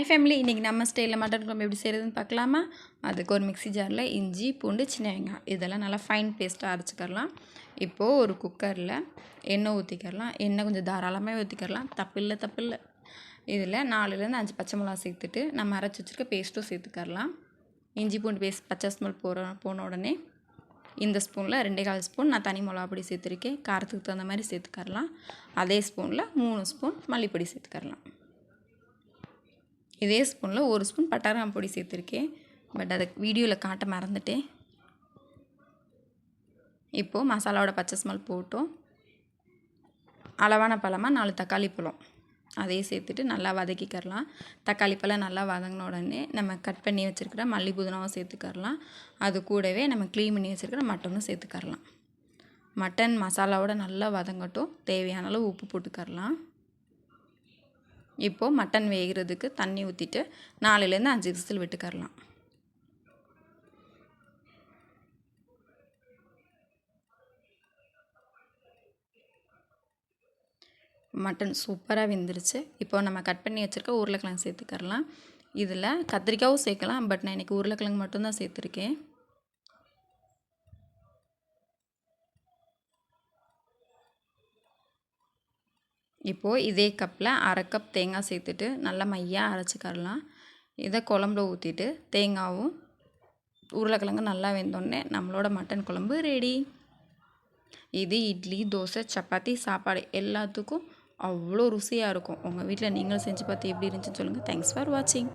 Hi family இன்றைக்கி நம்ம ஸ்டைலில் மட்டன் குழம்பு எப்படி செய்கிறதுன்னு பார்க்கலாமா? அதுக்கு ஒரு மிக்ஸி ஜாரில் இஞ்சி பூண்டு சின்ன வெங்காயம். இதெல்லாம் நல்லா ஃபைன் பேஸ்ட்டாக அரைச்சிக்கரலாம் இப்போது ஒரு குக்கரில் எண்ணெய் ஊற்றிக்கரலாம் எண்ணெய் கொஞ்சம் தாராளமாக ஊற்றிக்கரலாம் தப்பில்லை தப்பில்லை. இதில் நாலுலேருந்து அஞ்சு பச்சை மிளகா சேர்த்துட்டு நம்ம அரைச்சி வச்சுருக்க பேஸ்ட்டும் சேர்த்துக்கரலாம் இஞ்சி பூண்டு பேஸ்ட் பச்சை ஸ்மெல் போகிற போன உடனே இந்த ஸ்பூனில் ரெண்டே கால் ஸ்பூன் நான் தனி மிளகா பொடி சேர்த்துருக்கேன். காரத்துக்கு தகுந்த மாதிரி சேர்த்துக்கரலாம் அதே ஸ்பூனில் மூணு ஸ்பூன் மல்லிப்பொடி சேர்த்துக்கரலாம் இதே ஸ்பூனில் ஒரு ஸ்பூன் பட்டாரம் பொடி சேர்த்துருக்கேன். பட் அதை வீடியோவில் காட்ட மறந்துட்டேன். இப்போது மசாலாவோட பச்சை ஸ்மெல் போட்டோம். அளவான பழமாக நாலு தக்காளி பழம். அதையும் சேர்த்துட்டு நல்லா வதக்கிக்கரலாம். தக்காளி பழம் நல்லா வதங்கின உடனே நம்ம கட் பண்ணி வச்சுருக்கிற மல்லி புதினாவும் சேர்த்துக்கரலாம். அது கூடவே நம்ம க்ளீன் பண்ணி வச்சுருக்கிற மட்டனும் சேர்த்துக்கரலாம். மட்டன் மசாலாவோட நல்லா வதங்கட்டும். தேவையான அளவு உப்பு போட்டுக்கரலாம். இப்போது மட்டன் வேகிறதுக்கு தண்ணி ஊற்றிட்டு நாலுலேருந்து அஞ்சு விசில் விட்டுக்கரலாம் மட்டன் சூப்பராக வெந்துருச்சு. இப்போ நம்ம கட் பண்ணி வச்சுருக்க உருளைக்கிழங்கு சேர்த்துக்கரலாம் இதில் கத்திரிக்காவும் சேர்க்கலாம் பட் நான் இன்றைக்கி உருளைக்கிழங்கு மட்டும்தான் சேர்த்துருக்கேன். இப்போது இதே கப்பில் அரை கப் தேங்காய் சேர்த்துட்டு நல்லா மையாக அரைச்சிக்கரலாம் இதை குழம்புல ஊற்றிட்டு தேங்காவும் உருளைக்கிழங்கு நல்லா வெந்தோடனே நம்மளோட மட்டன் குழம்பு ரெடி இது இட்லி தோசை சப்பாத்தி சாப்பாடு எல்லாத்துக்கும் அவ்வளோ ருசியாக இருக்கும். உங்கள் வீட்டில் நீங்களும் செஞ்சு பார்த்து எப்படி இருந்துச்சுன்னு சொல்லுங்கள் தேங்க்ஸ் ஃபார் வாட்சிங்